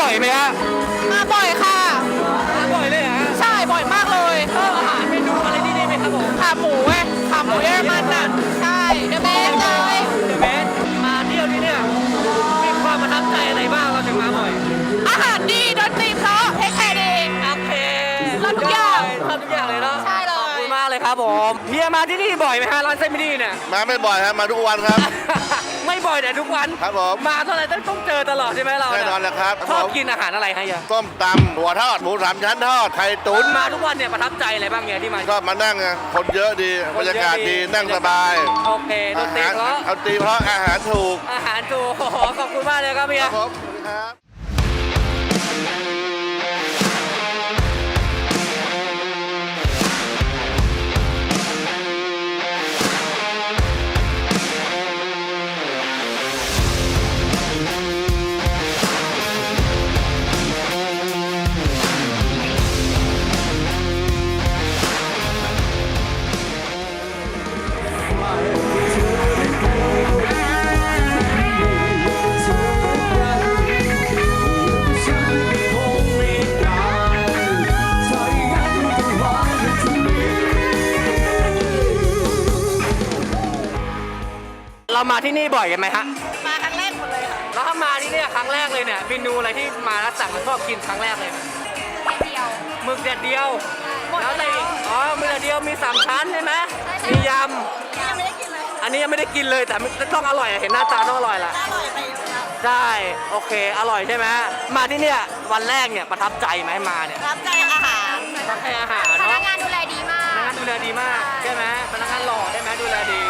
บ่อยไหมฮะมาบ่อยค่ะ มาบ่อยเลยฮะใช่บ่อยมากเลยเพิ่มอาหารเมนูอะไรนี่ได้ไหมครับผมขาหมูเว้ยขาหมูเยอรมันน่ะใช่เดอะแบนเลยเดอะแบนมาเที่ยวที่เนี่ยมีความประทับใจอะไรบ้างเราถึงมาบ่อย อาหารดีดนตรีเพราะเทคแคร์ดีโอเครับทุกอย่างรับทุกอย่างเลยเนาะใช่เลยบคุณมากเลยครับผมเฮียมาที่นี่บ่อยไหมฮะร้านเซมินี่เนี่ยมาไม่บ่อยครับมาทุกวันครับ ไม่บ่อยแต่ทุกวัน ครับผม มาเท่าไหร่ต้องต้องเจอตลอดใช่ไหมเราแน่นอนแหละครับชอบผมกินอาหารอะไรฮะเฮียต้มตำหัวทอดหมูสามชั้นทอดไข่ตุ๋นมาทุกวันเนี่ยประทับใจอะไรบ้างเนี่ยที่มาชอบมานั่งไงคนเยอะดีบรรยากาศดีนั่งสบายโอเคดอานตรีหารเพราะเอาตีเพราะอาหารถูก อาหารถูกโอ้โหขอบคุณมากเลยครับเฮีคยรับผมสวัสดีครับ เรามาที่นี่บ่อยกันไหมฮะมาครั้งแรกหมดเลยค่ะแล้วถ้ามาที่เนี่ยครั้งแรกเลยเนี่ยเมนูอะไรที่มาแล้วสั่งแล้วชอบกินครั้งแรกเลยเดียวหมึกแดดเดียวหมดแล้วอะไรแล้วอีกอ๋อหมึกแดดเดียวมีสามชั้นใช่ไหมใช่ใช่มียยังไม่ได้กินเลยำอันนี้ยังไม่ได้กินเลยแต่มันต้องอร่อยอะเห็นหน้าตาต้องอร่อยละอร่อยไปอยู่แล้วใช่โอเคอร่อยใช่ไหมมาที่เนี่ยวันแรกเนี่ยประทับใจไหมมาเนี่ยรับใจอาหารประทับใจอาหารพนัเนาะกงานดูแลดีมาพนักกงานดูแลดีมากใช่ไหมพนักงานหล่อใช่ไหมดูแลดีเ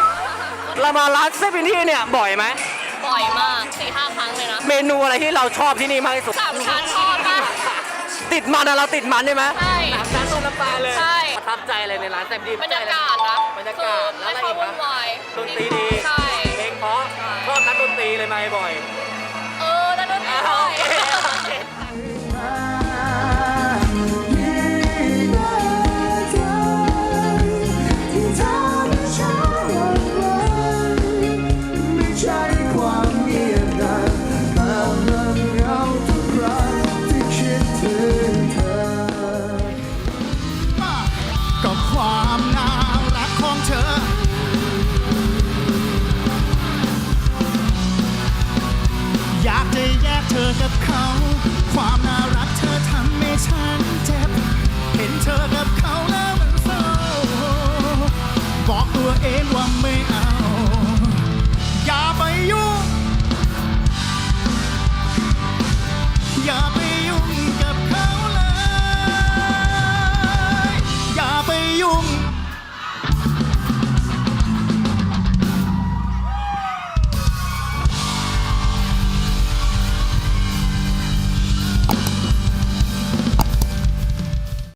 รา มาร้านเซฟินี่เนี่ยบ่อยไหมบ่อยมากสี่ห้าครั้งเลยนะเมนูอะไรที่เราชอบที่นี่มากที่สุด สามชั้นทอดปะติดมันอะเราติดมันใช่ไหมใช่สามชั้นต้นน้ำปลาเลยใช่ ประทับใจอะไรในร้านเซฟินี่บรรยากาศนะบรรยากาศแล้วอะไรไม่อีค่อยกวุ่คนรับวาย ดนตรีดีใช่ เพลงเพราะชอบนักดนตรีเลยมาบ่อย แยกเธอกับเขา ความน่า